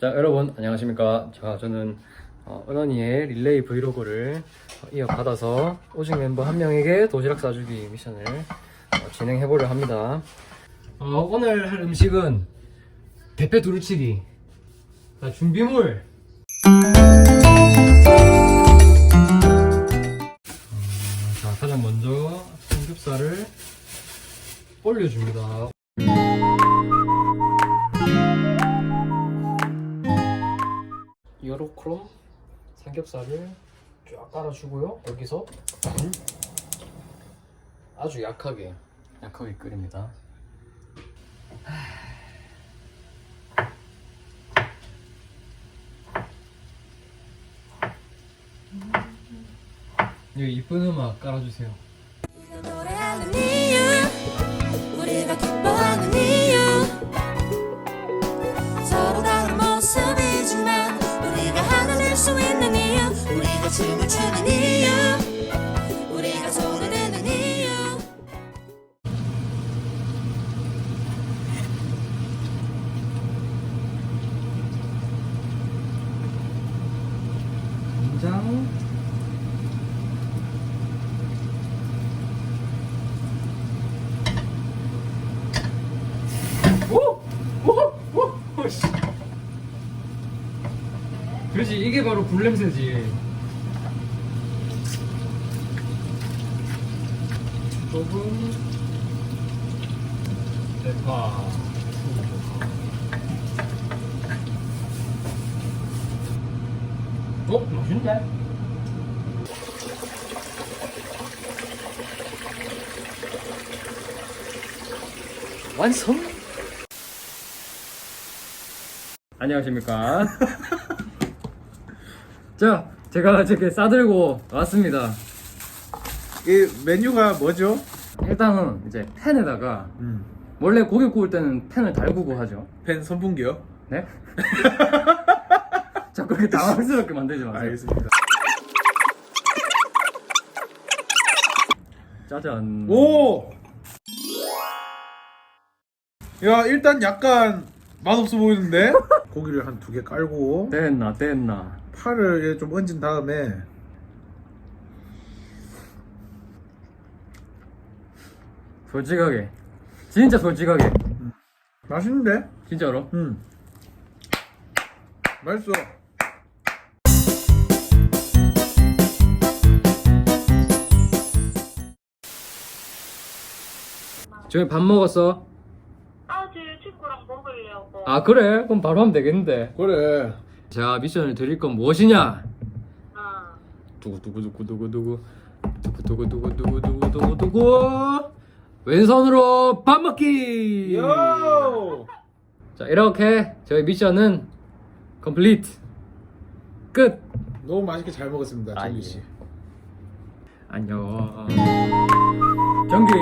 자 여러분 안녕하십니까? 자 저는 어, 은원이의 릴레이 브이로그를 어, 이어받아서 오직 멤버 한 명에게 도시락 싸주기 미션을 어, 진행해 보려 합니다. 어, 오늘 할 음식은 대패 두루치기 자 준비물. 어, 자 가장 먼저 삼겹살을 올려줍니다 요로크롬 삼겹살을 쫙 깔아주고요. 여기서 물 아주 약하게 약하게 끓입니다. 여기 이쁜 음악 깔아주세요. 수 있는 이유. 우리가 춤을 추는 그렇지 이게 바로 굴냄새지 조금 대파 어? 맛있는데? 완성! 안녕하십니까. 자, 제가 저렇게 싸들고 왔습니다. 이 메뉴가 뭐죠? 일단은 이제 팬에다가 음. 원래 고기 구울 때는 팬을 달구고 하죠. 팬 선풍기요? 네? 자, 그렇게 당황스럽게 만들지 마세요. 알겠습니다. 짜잔. 오! 야, 일단 약간 맛없어 보이는데? 고기를 한 두 개 깔고 됐나, 됐나. 파를 좀 얹은 다음에 솔직하게. 진짜 솔직하게. 맛있는데? 진짜로. 음. 맛있어. 저희 밥 먹었어? 아, 저 친구랑 먹으려고. 아, 그래? 그럼 바로 하면 되겠는데. 그래. 자, 미션을 드릴 건 무엇이냐? 아, 두구 두구 두구 두구 두구. 두구 두구 두구 두구 두구 두구 두구. 왼손으로 밥 먹기! 요! 자, 이렇게 저희 미션은 컴플리트. 끝! 너무 맛있게 잘 먹었습니다, 아, 정기 예. 씨. 안녕. 경기